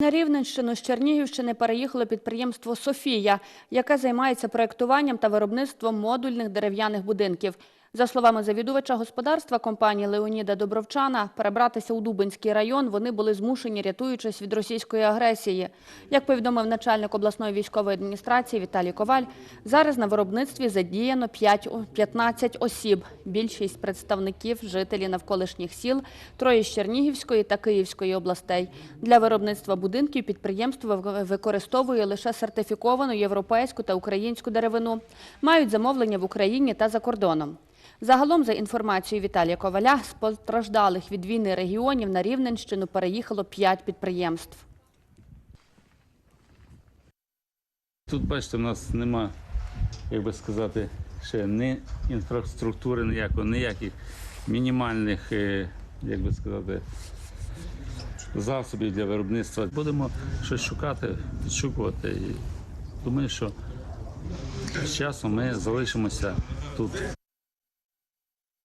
На Рівненщину з Чернігівщини переїхало підприємство «Софія», яке займається проєктуванням та виробництвом модульних дерев'яних будинків. За словами завідувача господарства компанії Леоніда Добровчана, перебратися у Дубинський район вони були змушені, рятуючись від російської агресії. Як повідомив начальник обласної військової адміністрації Віталій Коваль, зараз на виробництві задіяно 5 15 осіб. Більшість представників – жителі навколишніх сіл, троє з Чернігівської та Київської областей. Для виробництва будинків підприємство використовує лише сертифіковану європейську та українську деревину. Мають замовлення в Україні та за кордоном. Загалом, за інформацією Віталія Коваля, з постраждалих від війни регіонів на Рівненщину переїхало 5 підприємств. Тут, бачите, в нас нема, як би сказати, ще ні інфраструктури ніякої, ніяких мінімальних, е, як би сказати, засобів для виробництва. Будемо щось шукати, підшукувати. І думаю, що з часом ми залишимося тут.